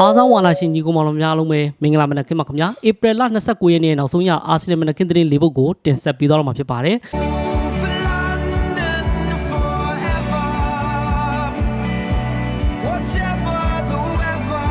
အားဆောင်ဝါလာရှင်ညီကိုမောင်တို့များအားလုံးပဲမင်္ဂလာမနက်ခင်းပါခင်ဗျာဧပြီလ29ရက်နေ့နောက်ဆုံးရအာဆင်နယ်မနက်ခင်းသတင်းလေးပုဒ်ကိုတင်ဆက်ပေးသွားတော့မှာဖြစ်ပါတယ် For London forever. Whatever the weather,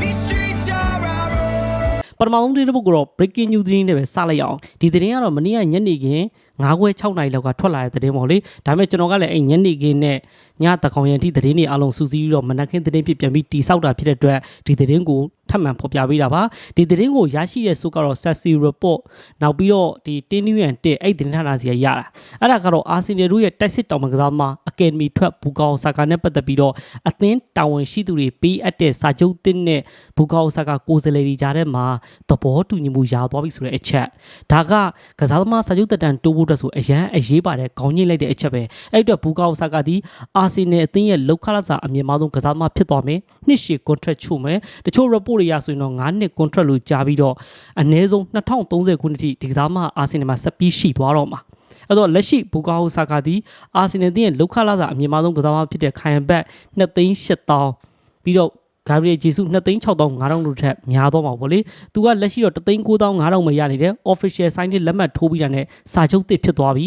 these streets are our own. ပထမဆုံးသတင်းတစ်ပုဒ်ကတော့ breaking news သတင်းတွေပဲစလိုက်ရအောင်ဒီသတင်းကတော့မနေ့ကညနေခင်း 9ခွဲ6နာရီလောက်ကထွက်လာတဲ့သတင်းပေါ့လေဒါပေမဲ့ကျွန်တော်ကလည်းအဲ့ညနေခင်းနဲ့ညတကောင်ရန်ထိသတင်းတွေအလုံးစူးစီးပြီးတော့မနက်ခင်းသတင်းဖြစ်ပြန်ပြီးတိဆောက်တာဖြစ်တဲ့အတွက်ဒီသတင်းကို ထပ်မံဖော်ပြပေးတာပါဒီသတင်းကိုရရှိတဲ့ဆိုကတော့ Sassy report နောက်ပြီးတော့ဒီတင်းနူးရန်တက်အဲ့သတင်းဌာနစီကရတာအဲ့ဒါကတော့အာဆင်နယ်တို့ရဲ့တိုက်စစ်တောင်မကစားမှာအကယ်ဒမီထွက်ဘူကောင်ဆာကာနဲ့ပတ်သက်ပြီးတော့အသင်းတာဝန်ရှိသူတွေပေးအပ်တဲ့စာချုပ်တင်တဲ့ဘူကောင်ဆာကာကိုယ်စားလှယ်တွေကြားထဲမှာသဘောတူညီမှုရသွားပြီဆိုတဲ့အချက်ဒါကကစားသမားစာချုပ်တက်တန်တိုးဖို့အတွက်ဆိုအရန်အရေးပါတဲ့ခေါင်းညှိလိုက်တဲ့အချက်ပဲအဲ့အတွက်ဘူကောင်ဆာကာဒီအာဆင်နယ်အသင်းရဲ့လောက်ခလာစာအမြင့်မားဆုံးကစားသမားဖြစ်သွားမယ်နှစ်ရှည် contract ချုပ်မယ်တချို့ report တွေရဆိုရင်တော့9နှစ် contract လို့ကြားပြီးတော့အနည်းဆုံး2030ခုနှစ်ထိဒီကစားသမားအာဆင်နယ်မှာဆက်ပြီးရှိသွားတော့မှာအဲ့တော့လက်ရှိဘူကာဟိုဆာကာဒီအာဆင်နယ်တင်းရဲ့လောက်ခလာစာအမြင့်မားဆုံးကစားသမားဖြစ်တဲ့ခိုင်ဘက်2သိန်း8000ပြီးတော့ဂါဘရီယယ်ဂျေဆု2သိန်း6500လို့ထက်များတော့မှာပေါ့လေသူကလက်ရှိတော့3သိန်း9500မရနေတယ် official sign နဲ့လက်မှတ်ထိုးပြီးတာနဲ့စာချုပ်တစ်ဖြစ်သွားပြီ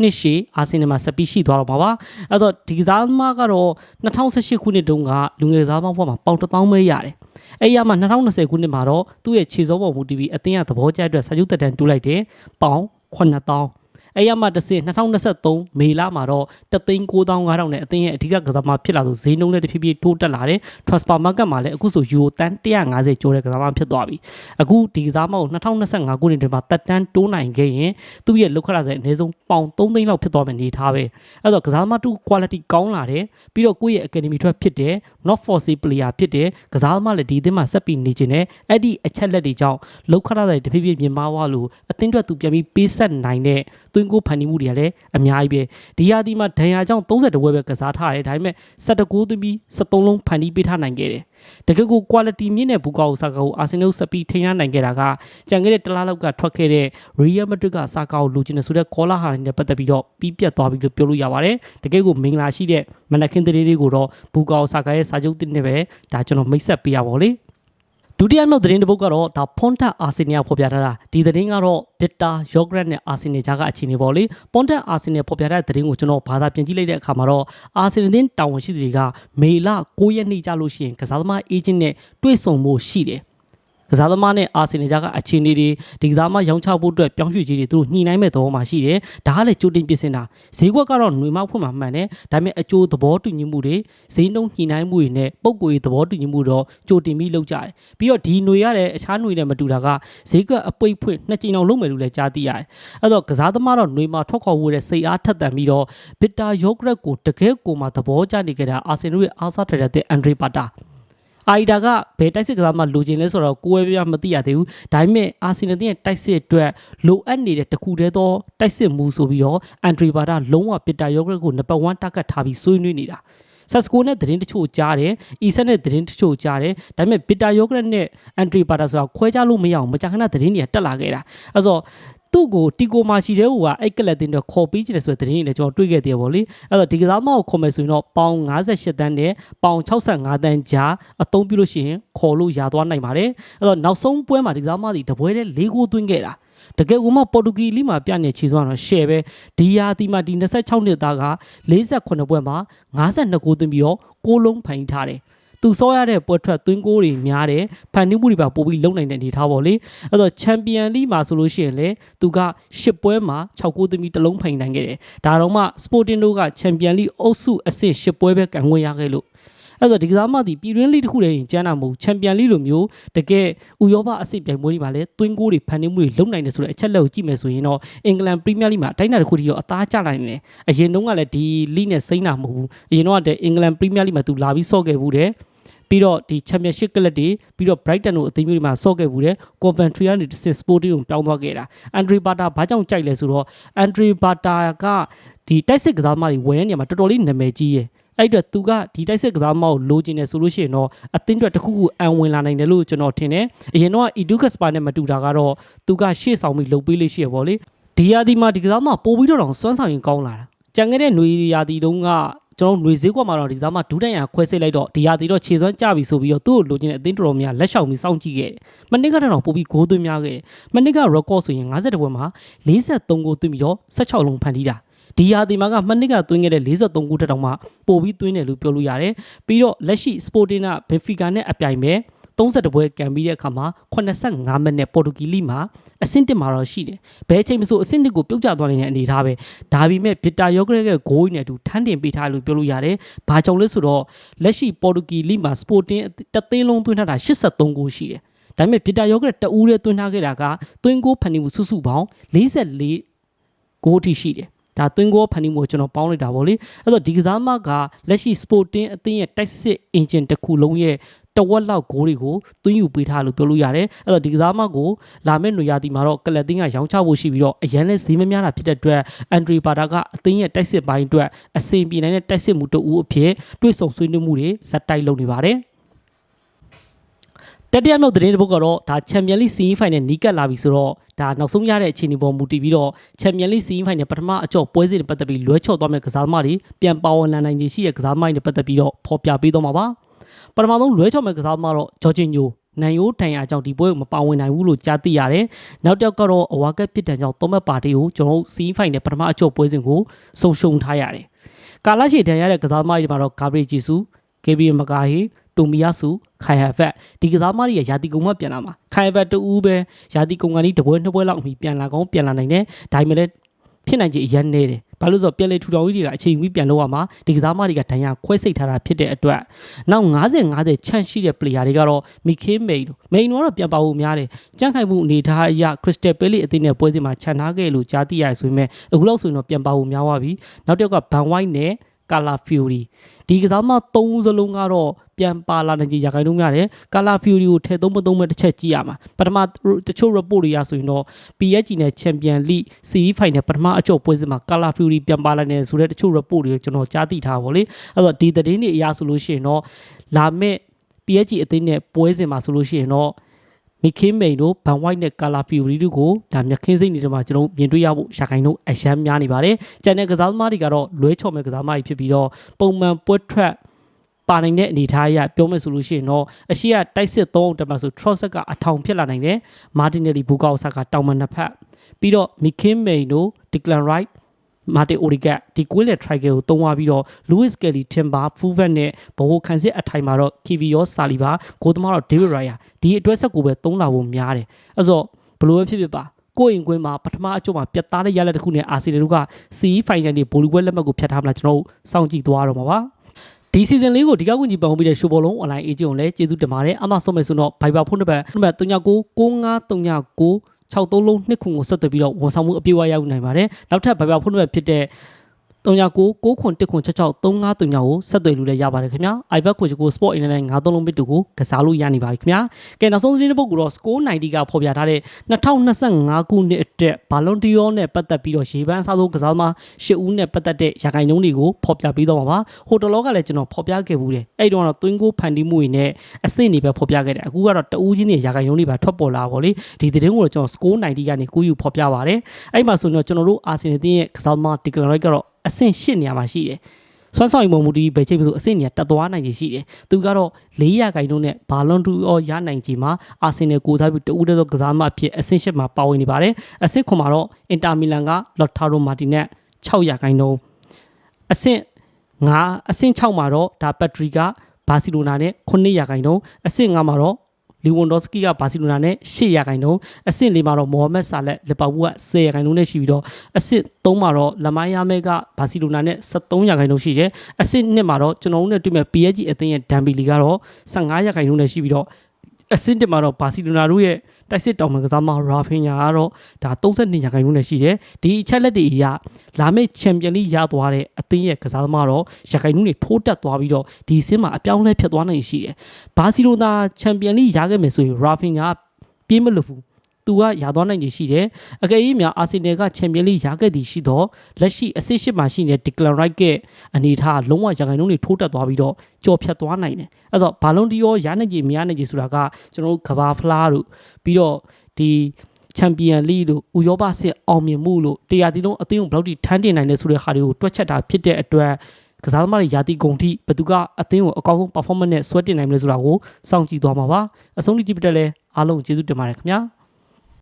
နှစ်ရှည်အာဆင်နယ်မှာဆက်ပြီးရှိသွားတော့မှာပါအဲ့တော့ဒီကစားသမားကတော့2018ခုနှစ်တုန်းကလူငယ်ကစားသမားဘဝမှာပေါင်1000ပဲရတယ် အဲ့ရမှာ2020ခုနှစ်မှာတော့သူ့ရဲ့ခြေစောပေါ်မူတည်ပြီးအသင်းကသဘောကျတဲ့အတွက်စာချုပ်တက်တန်တူးလိုက်တယ်ပေါင်9000 အဲ့ရမှာတစ်စင်2023မေလမှာတော့3,9500နဲ့အသင်းရဲ့အဓိကကစားသမားဖြစ်လာဆိုဈေးနှုန်းနဲ့တဖြည်းဖြည်းထိုးတက်လာတယ် transfer market မှာလည်းအခုဆို euro တန်150ကျော်တဲ့ကစားသမားဖြစ်သွားပြီအခုဒီကစားသမားကို2025ခုနှစ်တွင်မှာတက်တန်းတိုးနိုင်ခဲ့ရင်သူ့ရဲ့လောက်ခရတဲ့အနည်းဆုံးပေါင်3သိန်းလောက်ဖြစ်သွားမယ်နေထားပဲအဲ့တော့ကစားသမားတူ quality ကောင်းလာတယ်ပြီးတော့ကိုယ့်ရဲ့ academy ထွက်ဖြစ်တယ် not for sale player ဖြစ်တယ်ကစားသမားလည်းဒီအသင်းမှာဆက်ပြီးနေခြင်းနဲ့အဲ့ဒီအချက်လက်တွေကြောင့်လောက်ခရတဲ့တဖြည်းဖြည်းမြင်မာသွားလို့အသင်းအတွက်သူပြန်ပြီးပေးဆက်နိုင်တဲ့သွင်းကိုဖန်တီးမှုတွေကလည်းအများကြီးပဲဒီရာသီမှာဒဏ်ရာကြောင့်30ဝက်ပဲကစားထားတယ်ဒါပေမဲ့19သွင်းပြီး73လုံးဖန်တီးပေးထားနိုင်ခဲ့တယ်တကယ်ကို quality မြင့်တဲ့ဘူကာကိုစာကာကိုအာဆင်နယ်ဆက်ပြီးထိန်းထားနိုင်ခဲ့တာကကြံခဲ့တဲ့တလားလောက်ကထွက်ခဲ့တဲ့ Real Madrid ကစာကာကိုလိုချင်တယ်ဆိုတဲ့ caller ဟာနဲ့ပတ်သက်ပြီးတော့ပြီးပြတ်သွားပြီလို့ပြောလို့ရပါတယ်တကယ်ကိုမင်္ဂလာရှိတဲ့မနက်ခင်းသတင်းလေးကိုတော့ဘူကာကိုစာကာရဲ့စာချုပ်တင်နေပဲဒါကျွန်တော်မိတ်ဆက်ပေးရပါလေ ဒုတိယမြောက်သတင်းတစ်ပုဒ်ကတော့ဒါဖွန်တက်အာဆင်နယ်ဖော်ပြထားတာဒီသတင်းကတော့ဘစ်တာယောဂရက်နဲ့အာဆင်နယ်ကြားကအခြေအနေပေါ့လေပွန်တက်အာဆင်နယ်ဖော်ပြထားတဲ့သတင်းကိုကျွန်တော်ဘာသာပြန်ကြည့်လိုက်တဲ့အခါမှာတော့အာဆင်နယ်တင်းတာဝန်ရှိသူတွေကမေလ9ရက်နေ့ကြာလို့ရှိရင်ကစားသမားအေဂျင့်နဲ့တွေ့ဆုံမှုရှိတယ် ကစားသမားနဲ့အာဆင်နယ်ကြားကအခြေအနေတွေဒီကစားသမားရောင်းချဖို့အတွက်ပြောင်းရွှေ့ကြီးတွေသူတို့ညှိနှိုင်းမဲ့သဘောမှာရှိတယ်ဒါကလည်းကြိုတင်ပြင်ဆင်တာဈေးကွက်ကတော့ຫນွေမောက်ဖွင့်မှာမှန်တယ်ဒါပေမဲ့အကျိုးသဘောတူညီမှုတွေဈေးနှုန်းညှိနှိုင်းမှုတွေနဲ့ပုံကိုယ်ရေးသဘောတူညီမှုတော့ကြိုတင်ပြီးလုပ်ကြတယ်ပြီးတော့ဒီຫນွေရတဲ့အခြားຫນွေနဲ့မတူတာကဈေးကွက်အပိတ်ဖွင့်နှစ်ကြိမ်အောင်လုပ်မယ်လို့လည်းကြားသိရတယ်အဲ့တော့ကစားသမားတော့ຫນွေမှာထွက်ခေါ်ဖို့တဲ့စိတ်အားထက်သန်ပြီးတော့ဘစ်တာယောဂရက်ကိုတကယ်ကိုမှသဘောကျနေကြတာအာဆင်နယ်ရဲ့အားစားထရတဲ့အန်ဒရီပါတာ အာရီဒါကဘယ်တိုက်စစ်ကစားမှလိုချင်လဲဆိုတော့ကိုယ်ပဲပြမသိရသေးဘူးဒါပေမဲ့အာဆင်နယ်ရဲ့တိုက်စစ်အတွက်လိုအပ်နေတဲ့တခုတည်းသောတိုက်စစ်မူဆိုပြီးတော့အန်ဒရီဘာဒါလုံးဝပစ်တာယောဂရက်ကိုနံပါတ်1တက်ကတ်ထားပြီးဆွေးနွေးနေတာဆက်စကိုနဲ့သတင်းတချို့ကြားတယ်။အီဆက်နဲ့သတင်းတချို့ကြားတယ်။ဒါပေမဲ့ဘစ်တာယောဂရက်နဲ့အန်ဒရီဘာဒါဆိုတာခွဲခြားလို့မရအောင်မကြာခဏသတင်းတွေကတက်လာခဲ့တာ။အဲဆို သူ့ကိုတီကိုမာရှိတဲ့ဟိုကအဲ့ကလပ်တင်တော့ခေါ်ပြီးကြတယ်ဆိုတဲ့သတင်းတွေလည်းကျွန်တော်တွေ့ခဲ့သေးတယ်ဗောလေအဲ့တော့ဒီကစားမကိုခေါ်မယ်ဆိုရင်တော့ပေါင်58တန်းနဲ့ပေါင်65တန်းကြားအသုံးပြုလို့ရှိရင်ခေါ်လို့ရသွားနိုင်ပါတယ်အဲ့တော့နောက်ဆုံးပွဲမှာဒီကစားမတွေတပွဲတည်း၄ဂိုးသွင်းခဲ့တာတကယ်ကိုမှပေါ်တူဂီလိမှာပြနေချီစွမ်းတော့ရှယ်ပဲဒီယာတီမှာဒီ26နှစ်သားက48ပွဲမှာ52ဂိုးသွင်းပြီးတော့6လုံးဖန်ထားတယ် သူစောရတဲ့ပွဲထွက်သွင်းကိုတွေများတယ်ဖန်တီးမှုတွေပါပို့ပြီးလုံနိုင်တဲ့အနေထားပေါ့လေအဲ့တော့ချန်ပီယံလိမှာဆိုလို့ရှိရင်လေသူက10ပွဲမှာ6ဂိုးသမီးတစ်လုံးဖိုင်နိုင်ခဲ့တယ်ဒါတော့မှစပိုတင်တို့ကချန်ပီယံလိအုပ်စုအဆင့်10ပွဲပဲကန်ခွင့်ရခဲ့လို့အဲ့တော့ဒီကစားမသည်ပြည်တွင်းလိတစ်ခုတည်းရင်ကျန်းတာမဟုတ်ချန်ပီယံလိလိုမျိုးတကယ်ဥရောပအဆင့်ပြိုင်ပွဲတွေမှာလည်းသွင်းကိုတွေဖန်တီးမှုတွေလုံနိုင်တယ်ဆိုတဲ့အချက်လက်ကိုကြည့်မယ်ဆိုရင်တော့အင်္ဂလန်ပရီးမီးယားလိမှာအတိုင်းအတာတစ်ခုတည်းရောအသားကျနိုင်တယ်အရင်တုန်းကလည်းဒီလိနဲ့စိမ့်တာမဟုတ်ဘူးအရင်တော့ကအင်္ဂလန်ပရီးမီးယားလိမှာသူလာပြီးဆော့ခဲ့ဘူးတယ် ပြီးတော့ဒီ championship ကလပ်တွေပြီးတော့ Brighton တို့အသင်းမျိုးတွေမှာဆော့ခဲ့ဘူးတယ် Coventry ကနေတစ်စစ် Sporting ကိုပြောင်းသွားခဲ့တာ Andre Bata ဘာကြောင့်ကြိုက်လဲဆိုတော့ Andre Bata ကဒီတိုက်စစ်ကစားသမားတွေဝင်တဲ့နေရာမှာတော်တော်လေးနာမည်ကြီးရဲ့အဲ့အတွက်သူကဒီတိုက်စစ်ကစားသမားကိုလိုချင်တယ်ဆိုလို့ရှိရင်တော့အသင်းအတွက်တစ်ခုခုအံဝင်လာနိုင်တယ်လို့ကျွန်တော်ထင်တယ်အရင်တော့ Educas Spa နဲ့မတူတာကတော့သူကရှေ့ဆောင်ပြီးလုပ်ပေးလေးရှိရပေါ့လေဒီယာဒီမှာဒီကစားသမားပို့ပြီးတော့တောင်စွမ်းဆောင်ရင်ကောင်းလာတာ ကြံခဲ့တဲ့ຫນွေရာသီတုန်းက ကျွန်တော်ຫນွေဈေးကွက်မှာတော့ဒီကစားမဒူးတန်ရခွဲစိတ်လိုက်တော့ဒီရာသီတော့ခြေစွမ်းကြပြီဆိုပြီးတော့သူ့ကိုလိုချင်တဲ့အသင်းတော်တော်များလက်ရှောင်ပြီးစောင့်ကြည့်ခဲ့တယ်။မနစ်ကတော့ပို့ပြီးဂိုးသွင်းများခဲ့တယ်။မနစ်က record ဆိုရင်52ပွဲမှာ43ဂိုးသွင်းပြီးတော့16လုံးဖန်တီးတာ။ဒီရာသီမှာကမနစ်ကသွင်းခဲ့တဲ့43ဂိုးတက်တောင်မှပို့ပြီးသွင်းတယ်လို့ပြောလို့ရတယ်။ပြီးတော့လက်ရှိ Sporting က Benfica နဲ့အပြိုင်ပဲ32ပွဲကန်ပြီးတဲ့အခါမှာ85မိနစ်ပေါ်တူဂီလိမှာ အဆင့်တစ်မှာတော့ရှိတယ်။ဘယ်အချိန်မှဆိုအဆင့်တစ်ကိုပြုတ်ကျသွားနေတဲ့အနေအထားပဲ။ဒါပေမဲ့ဗီတာယောဂရက်ရဲ့ဂိုးနဲ့အတူထန်းတင်ပေးထားလို့ပြောလို့ရတယ်။ဘာကြောင့်လဲဆိုတော့လက်ရှိပေါ်တူဂီလိမှာစပိုတင်တသိန်းလုံးသွင်းထားတာ83ဂိုးရှိတယ်။ဒါပေမဲ့ဗီတာယောဂရက်တအူးရဲ့သွင်းထားခဲ့တာကသွင်းဂိုးဖန်တီးမှုစုစုပေါင်း44ဂိုးအထိရှိတယ်။ဒါသွင်းကိုဖန်တီးမှုကိုကျွန်တော်ပေါင်းလိုက်တာပေါ့လေအဲ့တော့ဒီကစားမကလက်ရှိ Sporting အသင်းရဲ့တိုက်စစ် engine တစ်ခုလုံးရဲ့ တဝက်လောက်ဂိုးတွေကိုသွင်းယူပေးထားလို့ပြောလို့ရတယ်အဲ့တော့ဒီကစားမကိုလာမယ့်ຫນွေရာသီမှာတော့ကလပ်တင်းကရောင်းချဖို့ရှိပြီးတော့အရန်လဲဈေးမများတာဖြစ်တဲ့အတွက်အန်ဒရီပါတာကအသင်းရဲ့တိုက်စစ်ပိုင်းအတွက်အဆင်ပြေနိုင်တဲ့တိုက်စစ်မှုတအူးအဖြစ်တွေးဆောင်ဆွေးနွေးမှုတွေဇက်တိုက်လုပ်နေပါတယ်တတိယမြောက်သတင်းတစ်ပုဒ်ကတော့ဒါချန်ပီယံလိစီးဖိုင်နယ်နီးကပ်လာပြီဆိုတော့ဒါနောက်ဆုံးရတဲ့အခြေအနေပေါ်မူတည်ပြီးတော့ချန်ပီယံလိစီးဖိုင်နယ်ပထမအကြော့ပွဲစဉ်နဲ့ပတ်သက်ပြီးလွဲချော့သွားမဲ့ကစားသမားတွေပြန်ပါဝင်လာနိုင်ခြင်းရှိတဲ့ကစားသမားတွေနဲ့ပတ်သက်ပြီးတော့ဖော်ပြပေးတော့မှာပါ ပထမဆုံးလွဲချော့မဲ့ကစားသမားတော့ဂျော်ဂျင်ညိုနိုင်ရိုးတန်ရာကြောင့်ဒီပွဲကိုမပါဝင်နိုင်ဘူးလို့ကြားသိရတယ်။နောက်တစ်ယောက်ကတော့အဝါကက်ပစ်တန်ကြောင့်သုံးမတ်ပါတီကိုကျွန်တော်တို့စီးဖိုင်နယ်ပထမအကြော့ပွဲစဉ်ကိုဆုံရှုံထားရတယ်။ကာလာရှီတန်ရတဲ့ကစားသမားတွေမှာတော့ဂါဘရီဂျီဆူကေဘီမကာဟီတိုမီယာဆူခိုင်ဟဖက်ဒီကစားသမားတွေရဲ့ယာတီကုံမှပြန်လာမှာခိုင်ဟဖက်တူပဲယာတီကုံကနေတပွဲနှစ်ပွဲလောက်အမိပြန်လာကောင်းပြန်လာနိုင်တယ်ဒါပေမဲ့လည်း ဖြစ်နိုင်ချေအရန်နေတယ်ဘာလို့ဆိုတော့ပြန်လေထူထောင်ကြီးတွေကအချိန်ကြီးပြန်လို့ရမှာဒီကစားသမားတွေကဒဏ်ရာခွဲစိတ်ထားတာဖြစ်တဲ့အတွက်နောက်90 50ချန့်ရှိတဲ့ player တွေကတော့မီခေးမိန်တို့မိန်တော့ပြန်ပါဖို့များတယ်ကြန့်ခိုင်မှုအနေထားအရခရစ္စတယ်ပဲလီအသင်းနဲ့ပွဲစဉ်မှာခြံထားခဲ့လို့ကြားသိရဆိုပေမဲ့အခုလောက်ဆိုရင်တော့ပြန်ပါဖို့များသွားပြီနောက်တစ်ယောက်ကဘန်ဝိုင်းနဲ့ ကာလာဖီယိုရီဒီကစားမသုံးစလုံးကတော့ပြန်ပါလာနိုင်ကြရခိုင်လုံးများတယ်ကာလာဖီယိုရီကိုထဲသုံးမသုံးမဲ့တစ်ချက်ကြည့်ရမှာပထမတချို့ report တွေရဆိုရင်တော့ PSG နဲ့ Champion League CE Final ပထမအကျော့ပွဲစဉ်မှာကာလာဖီယိုရီပြန်ပါလာနေဆိုတဲ့တချို့ report တွေကိုကျွန်တော်ကြားသိထားပါဗောလေအဲ့တော့ဒီသတင်းတွေအရဆိုလို့ရှိရင်တော့လာမဲ့ PSG အသင်းနဲ့ပွဲစဉ်မှာဆိုလို့ရှိရင်တော့ မီခင်းမိန်တို့ဘန်ဝိုက်နဲ့ကာလာဖီယိုရီတို့ကိုဒါမြခင်းစိတ်နေတယ်မှာကျွန်တော်မြင်တွေ့ရဖို့ရှာခိုင်တို့အရန်များနေပါတယ်။ကျန်တဲ့ကစားသမားတွေကတော့လွဲချော်မဲ့ကစားသမားတွေဖြစ်ပြီးတော့ပုံမှန်ပွဲထွက်ပါနိုင်တဲ့အနေအထားအရပြောမယ်ဆိုလို့ရှိရင်တော့အရှိကတိုက်စစ်သုံးအောင်တက်မှာဆို Trossard ကအထောင်ဖြစ်လာနိုင်တယ်။ Martinelli ဘူကောက်ဆာကတောင်မနှစ်ဖက်ပြီးတော့ Mikin May တို့ Declan Rice မာတီအိုရီကဒီကွင်းလေ triangle ကိုတုံးသွားပြီးတော့ Louis Kelly Timber Fullback နဲ့ဘိုခံစစ်အထိုင်မှာတော့ Kivior Saliba ဂိုးသမားတော့ David Raya ဒီအတွက်ဆက်ကိုပဲသုံးလာဖို့များတယ်အဲ့ဆိုဘလို့ပဲဖြစ်ဖြစ်ပါကိုယ်ရင်ကွင်းမှာပထမအကျုံးမှာပြတ်သားတဲ့ရလဒ်တစ်ခုနဲ့အာဆီနယ်တို့က CE final တွေဗိုလ်လူပွဲလက်မှတ်ကိုဖျက်ထားမလားကျွန်တော်တို့စောင့်ကြည့်သွားတော့မှာပါဒီစီဇန်လေးကိုဒီကောက်ဝင်ကြီးပန်ဟုတ်ပြီးတဲ့ရှိုးဘောလုံး online agent ကိုလည်းကျေးဇူးတင်ပါတယ်အမှဆုံးမယ်ဆိုတော့ Viber ဖုန်းနံပါတ်နံပါတ်399539 63လုံးနှစ်ခုကိုဆက်သွယ်ပြီးတော့ဝန်ဆောင်မှုအပြည့်အဝရောက်နိုင်ပါတယ်နောက်ထပ် Viber ဖုန်းနံပါတ်ဖြစ်တဲ့39 9ခွန်1ခွန်66 3539ကိုဆက်သွယ်လို့လည်းရပါတယ်ခင်ဗျာ iPad ကိုကို Sport Internet 53လုံးဘစ်တူကိုကစားလို့ရနေပါပြီခင်ဗျာကဲနောက်ဆုံးသတင်းတစ်ပုဒ်ကတော့ Score 90 ကဖော်ပြထားတဲ့2025ခုနှစ်အတွက် Ballon d'Or နဲ့ပတ်သက်ပြီးတော့ရေပန်းအစားဆုံးကစားသမား10ဦးနဲ့ပတ်သက်တဲ့ရာဂိုင်နှုန်းတွေကိုဖော်ပြပေးတော့မှာပါဟိုတလောကလည်းကျွန်တော်ဖော်ပြခဲ့ဘူးတယ်အဲ့တုန်းကတော့ twin goal ဖန်တီးမှုတွေနဲ့အဆင့်တွေပဲဖော်ပြခဲ့တယ်အခုကတော့တဦးချင်းတွေရာဂိုင်နှုန်းတွေပါထွက်ပေါ်လာပါလေဒီသတင်းကိုတော့ကျွန်တော် Score 90 ကနေကူးယူဖော်ပြပါတယ်အဲ့မှာဆိုတော့ကျွန်တော်တို့အာဆင်နယ်တင်းရဲ့ကစားသမား Declan Rice ကတော့ အဆင့်၈နေရာမှာရှိတယ်။စွမ်းဆောင်ရည်မုံမူတီဘယ်ချိန်မှဆိုအဆင့်နေရာတက်သွားနိုင်ခြေရှိတယ်။သူကတော့400ခိုင်နှုန်းနဲ့ဘာလွန်တူအော်ရနိုင်ခြေမှာအာဆင်နယ်ကိုစားပြီးတဦးတည်းသောကစားသမားအဖြစ်အဆင့်၈မှာပါဝင်နေပါတယ်။အဆင့်9မှာတော့အင်တာမီလန်ကလော်တာရိုမာတီနဲ့600ခိုင်နှုန်းအဆင့်9အဆင့်6မှာတော့ဒါပက်ထရီကဘာစီလိုနာနဲ့900ခိုင်နှုန်းအဆင့်9မှာတော့ လီဝန်ဒေါစကီကဘာစီလိုနာနဲ့8ရာခိုင်နှုန်းအဆင့်၄မှာတော့မိုဟာမက်ဆာလက်လီဗာပူးက10ရာခိုင်နှုန်းနဲ့ရှိပြီးတော့အဆင့်3မှာတော့လမိုင်းယာမဲကဘာစီလိုနာနဲ့73ရာခိုင်နှုန်းရှိတယ်အဆင့်2မှာတော့ကျွန်တော်တို့နဲ့တွေ့မဲ့ PSG အသင်းရဲ့ဒမ်ဘီလီကတော့15ရာခိုင်နှုန်းနဲ့ရှိပြီးတော့ အဆင့်1မှာတော့ဘာစီလိုနာတို့ရဲ့တိုက်စစ်တောင်မကစားမရာဖင်ညာကတော့ဒါ32ရာခိုင်နှုန်းနဲ့ရှိတယ်ဒီအချက်လက်တွေအရလာမယ့်ချန်ပီယံလိရသွားတဲ့အသင်းရဲ့ကစားသမားတော့ရာခိုင်နှုန်းတွေထိုးတက်သွားပြီးတော့ဒီဆင်းမှာအပြောင်းလဲဖြစ်သွားနိုင်ရှိတယ်ဘာစီလိုနာချန်ပီယံလိရခဲ့မယ်ဆိုရင်ရာဖင်ညာပြေးမလို့ဘူး သူကရသွားနိုင်ခြေရှိတယ်။အကယ်၍များအာဆင်နယ်ကချန်ပီယံလိရခဲ့သည်ရှိတော့လက်ရှိအဆင့်ရှိမှရှိနေတဲ့ Declan Rice ရဲ့အနေထားလုံးဝရခိုင်နှုန်းတွေထိုးတက်သွားပြီးတော့ကြော်ဖြတ်သွားနိုင်တယ်။အဲဆိုဘာလုံးဒီယောရနိုင်ခြေမရနိုင်ခြေဆိုတာကကျွန်တော်တို့ကဘာဖလားတို့ပြီးတော့ဒီချန်ပီယံလိတို့ဥရောပစစ်အောင်မြင်မှုလို့တရားဒီလုံးအသင်းကိုဘယ်လောက်ထိထမ်းတင်နိုင်လဲဆိုတဲ့ဟာတွေကိုတွက်ချက်တာဖြစ်တဲ့အတွက်ကစားသမားတွေယာတီဂုံထိဘသူကအသင်းကိုအကောင်းဆုံး performance နဲ့ဆွဲတင်နိုင်မလဲဆိုတာကိုစောင့်ကြည့်သွားမှာပါအဆုံးထိကြည့်ပြတဲ့လဲအားလုံးကျေးဇူးတင်ပါတယ်ခင်ဗျာ